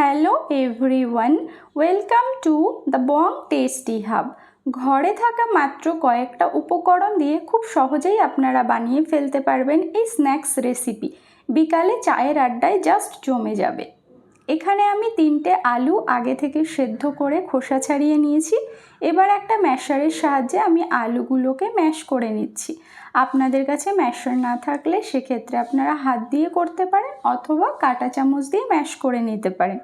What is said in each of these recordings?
Hello everyone, welcome to the Bong Tasty Hub. ঘরে থাকা মাত্র কয়েকটা উপকরণ দিয়ে খুব সহজেই আপনারা বানিয়ে ফেলতে পারবেন এই স্ন্যাক্স রেসিপি। বিকালে চায়ের আড্ডায় জাস্ট জমে যাবে। এখানে আমি তিনটে আলু আগে থেকে সেদ্ধ করে খোসা ছাড়িয়ে নিয়েছি। এবার একটা ম্যাশারের সাহায্যে আমি আলুগুলোকে ম্যাশ করে নিচ্ছি। আপনাদের কাছে ম্যাশার না থাকলে সেক্ষেত্রে আপনারা হাত দিয়ে করতে পারেন অথবা কাঁটা চামচ দিয়ে ম্যাশ করে নিতে পারেন।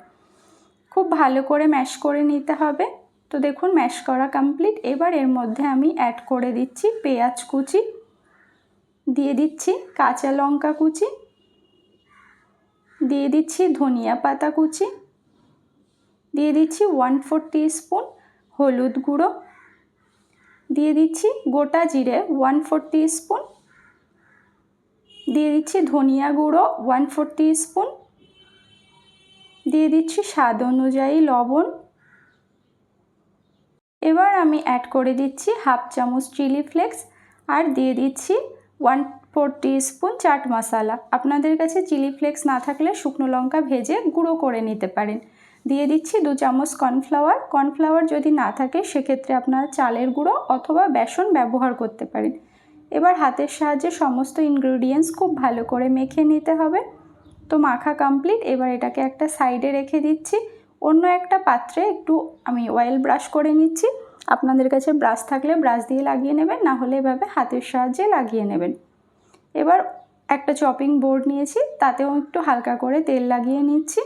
খুব ভালো করে ম্যাশ করে নিতে হবে। তো দেখুন, ম্যাশ করা কমপ্লিট। এবার এর মধ্যে আমি অ্যাড করে দিচ্ছি পেঁয়াজ কুচি। দিয়ে দিচ্ছি কাঁচা লঙ্কা কুচি। দিয়ে দিচ্ছি ধনিয়া পাতা কুচি। দিয়ে দিচ্ছি ওয়ান ফোর স্পুন হলুদ গুঁড়ো। দিয়ে দিচ্ছি গোটা জিরে ওয়ান ফোর স্পুন দিয়ে দিচ্ছি ধনিয়া গুঁড়ো ওয়ান ফোর স্পুন দিয়ে দিচ্ছি স্বাদ অনুযায়ী লবণ। এবার আমি অ্যাড করে দিচ্ছি হাফ চামচ চিলি ফ্লেক্স আর দিয়ে দিচ্ছি one four spoon chaat masala. আপনাদের কাছে চিলি ফ্লেক্স না থাকলে শুকনো লঙ্কা ভেজে গুঁড়ো করে নিতে পারেন। দিয়ে দিচ্ছি দু চামচ কর্নফ্লাওয়ার। কর্নফ্লাওয়ার যদি না থাকে, সেক্ষেত্রে আপনারা চালের গুঁড়ো অথবা বেসন ব্যবহার করতে পারেন। এবার হাতের সাহায্যে সমস্ত ইনগ্রিডিয়েন্টস খুব ভালো করে মেখে নিতে হবে। তো মাখা কমপ্লিট এবার এটাকে একটা সাইডে রেখে দিচ্ছি। অন্য একটা পাত্রে একটু আমি অয়েল ব্রাশ করে নিচ্ছি। আপনাদের কাছে ব্রাশ থাকলে ব্রাশ দিয়ে লাগিয়ে নেবেন, না হলে এভাবে হাতের সাহায্যে লাগিয়ে নেবেন। এবার একটা চপিং বোর্ড নিয়েছি, তাতেও একটু হালকা করে তেল লাগিয়ে নিচ্ছি।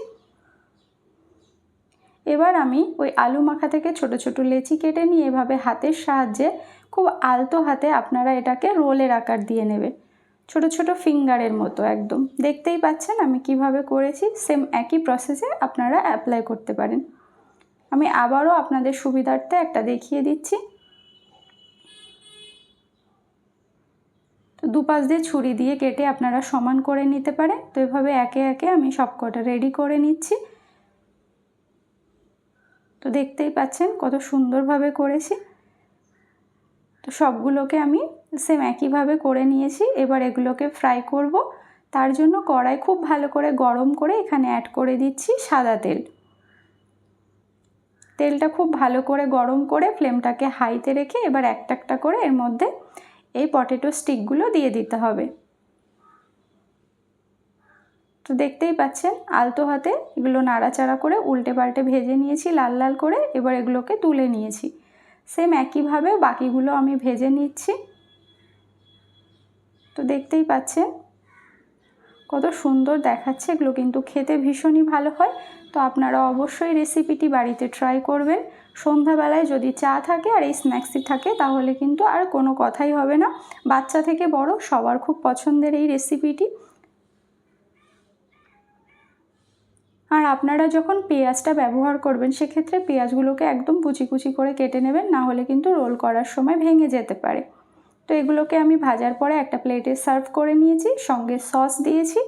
এবার আমি ওই আলু মাখা থেকে ছোট ছোট লেচি কেটে নিয়ে এভাবে হাতের সাহায্যে খুব আলতো হাতে আপনারা এটাকে রোলের আকার দিয়ে নেবেন। ছোট ছোট ফিঙ্গারের মতো একদম। দেখতেই পাচ্ছেন আমি কীভাবে করেছি, সেম একই প্রসেসে আপনারা অ্যাপ্লাই করতে পারেন। আমি আবারও আপনাদের সুবিধার্থে একটা দেখিয়ে দিচ্ছি। তো দুপাশ দিয়ে ছুরি দিয়ে কেটে আপনারা সমান করে নিতে পারেন। তো এভাবে একে একে আমি সবকটা রেডি করে নিচ্ছি। তো দেখতেই পাচ্ছেন কত সুন্দরভাবে করেছি। তো সবগুলোকে আমি সেম একইভাবে করে নিয়েছি। এবার এগুলোকে ফ্রাই করব। তার জন্য কড়াই খুব ভালো করে গরম করে এখানে অ্যাড করে দিচ্ছি সাদা তেল। তেলটা খুব ভালো করে গরম করে ফ্লেমটাকে হাইতে রেখে এবার একটা একটা করে এর মধ্যে এই পটেটো স্টিকগুলো দিয়ে দিতে হবে। তো দেখতেই পাচ্ছেন, আলতো হাতে এগুলো নাড়াচাড়া করে উল্টে পাল্টে ভেজে নিয়েছি, লাল লাল করে এবার এগুলোকে তুলে নিয়েছি। সেম একইভাবে বাকিগুলো আমি ভেজে নিচ্ছি। তো দেখতেই পাচ্ছেন, কত সুন্দর দেখাচ্ছে, এগুলো কিন্তু খেতে ভীষণই ভালো হয়। তো আপনারা অবশ্যই রেসিপিটি বাড়িতে ট্রাই করবেন। সন্ধ্যাবেলায় যদি চা থাকে আর এই স্ন্যাক্সটি থাকে, তাহলে কিন্তু আর কোনো কথাই হবে না। বাচ্চা থেকে বড়, সবার খুব পছন্দের এই রেসিপিটি আর আপনারা যখন পেঁয়াজটা ব্যবহার করবেন, সেক্ষেত্রে পেঁয়াজগুলোকে একদম কুচি কুচি করে কেটে নেবেন, না হলে কিন্তু রোল করার সময় ভেঙে যেতে পারে। তো এগুলোকে আমি ভাজার পরে একটা প্লেটে সার্ভ করে নিয়েছি, সঙ্গে সস দিয়েছি।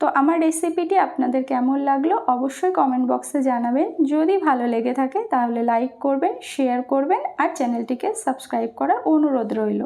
তো আমার রেসিপিটি আপনাদের কেমন লাগল অবশ্যই কমেন্ট বক্সে জানাবেন। যদি ভালো লেগে থাকে তাহলে লাইক করবেন শেয়ার করবেন আর চ্যানেলটিকে সাবস্ক্রাইব করার অনুরোধ রইল।